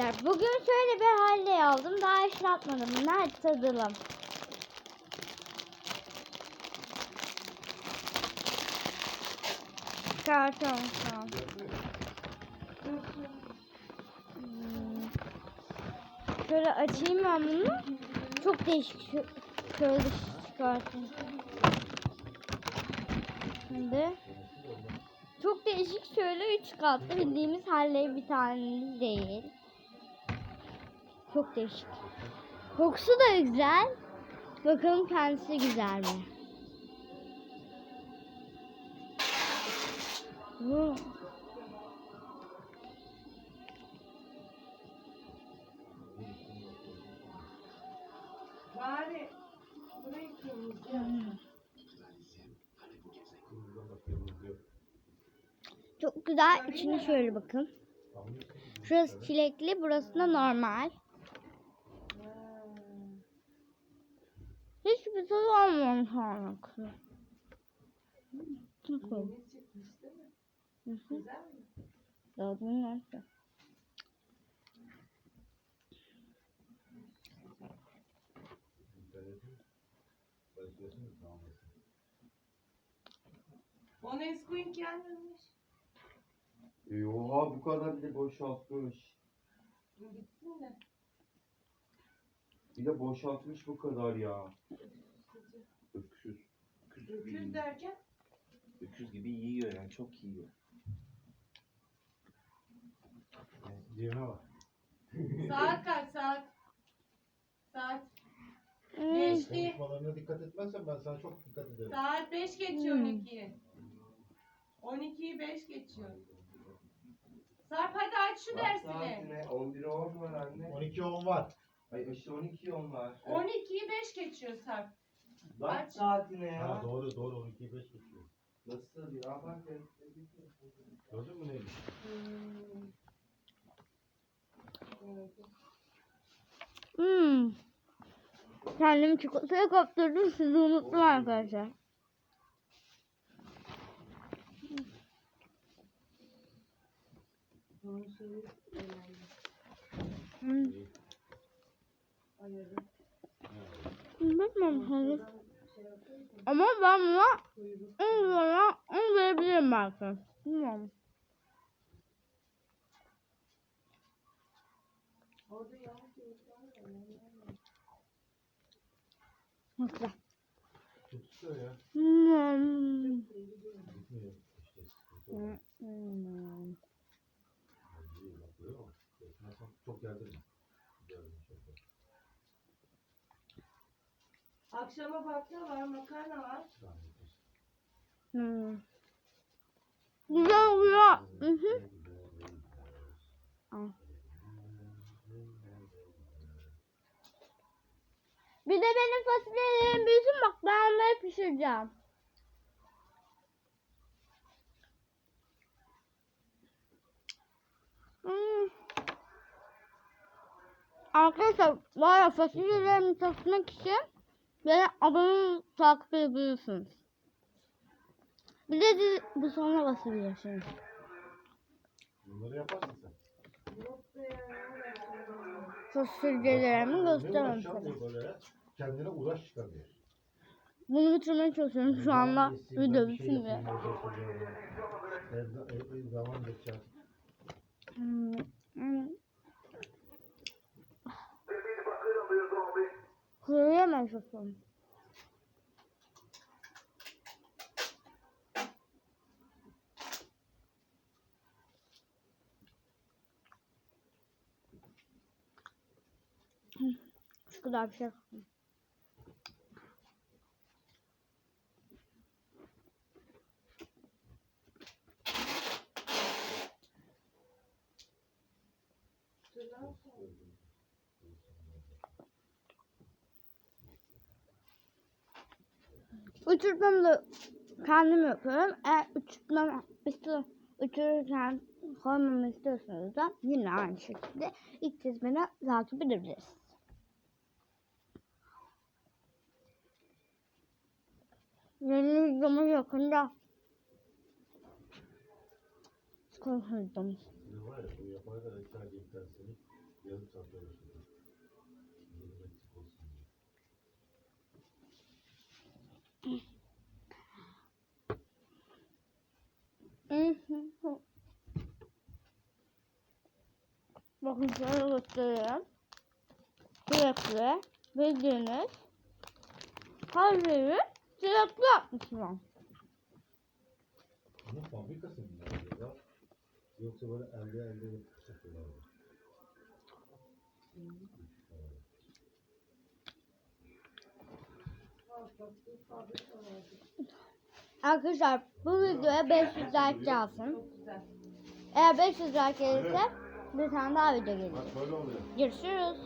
arkadaşlar. Bugün şöyle bir halle aldım. Daha hiç atmadım. Nerede tadalım? Karton son. Hmm. Şöyle açayım ben bunu. Çok değişik. Şu, şöyle çıkartayım. Şimdi. Çok değişik şöyle üç katlı bildiğimiz halle bir tane değil. Çok değişik. Kokusu da güzel. Bakalım kendisi güzel mi? Çok güzel. İçine şöyle bakın. Şurası çilekli, burası da normal. Değil mi? Hı hı. Güzel mi? Tadını nasıl? O Nesquik gelmemiş. E, Oha bu kadar bile boşaltmış. Bitsin de. Bir de boşaltmış bu kadar ya. Öküz. Öküz gibi, Öküz derken öküz gibi yiyor yani çok yiyor. Diyene bak. saat kaç saat? Saat. Hmm. Geçti. Konuşmalarına dikkat etmezsen ben sana çok dikkat ederim. Saat 5 geçiyor Hmm. 12'yi. 12'yi 5 geçiyor. Sarp hadi aç şu Bak dersini. saatine 11'e 10 var anne. 12 10 var. Ay işte 12 10 var. 12'yi 5 geçiyor Sarp. Bak aç. saatine Ha, ya. doğru doğru 12 5 geçiyor. Nasıl ya bak ya. Gördün mü neymiş? Hmm. Hmm. Kendimi çikolataya kaptırdım sizi unuttum arkadaşlar. Hmm. Mı? Ama ben buna Kuyruk. 10 lira 10 verebilirim belki. Bilmiyorum. Orada yağmur yağıyor. Nasıl? Tutuyor ya. Hmm. Gitmiyor. İşte. Hmm. Hmm. İyi bak görüyor musun? Geçmezsen Çok yerdirme. Yerdirme çok yerdirme. Akşama bakla var, makarna var. Hmm. Güzel oluyor. Hı hı. Bir de benim fasulyelerim büyüsün bak ben onları pişireceğim. Hmm. Arkadaşlar var ya fasulyelerimi tatmak için beni abone takip edebilirsiniz. Bir de siz bu sonra basabilirsiniz. Bunları yaparsın sen. Fasulyelerimi Ne göstermem uğraşacağım sana. diyor böyle ya. Kendine uğraş çıkarmıyor. Bunu bitirmeye çalışıyorum şu anda. Video şey bitsin diye. ev- ev zaman geçer. Hmm, hmm. Kuruyamaz şoförüm. Şu kadar bir şey. Uçurtmamı da kendim yapıyorum. Eğer uçurtmam istiyor, uçururken koymamı istiyorsanız da yine aynı şekilde ilk çizmeni takip edebilirsiniz. Yeni videomuz yakında. Konuşacağım. Ne var ya bu yapana kadar sadece bir tanesini Bakın şöyle göstereyim. Sürekli bildiğiniz her şeyi sürekli yapmışlar. Bunun fabrikası mı ya? Yoksa böyle elde elde satıyorlar mı? Arkadaşlar bu videoya 500 like gelsin. Eğer 500 like gelirse bir tane daha video gelir. Bak böyle oluyor. Görüşürüz.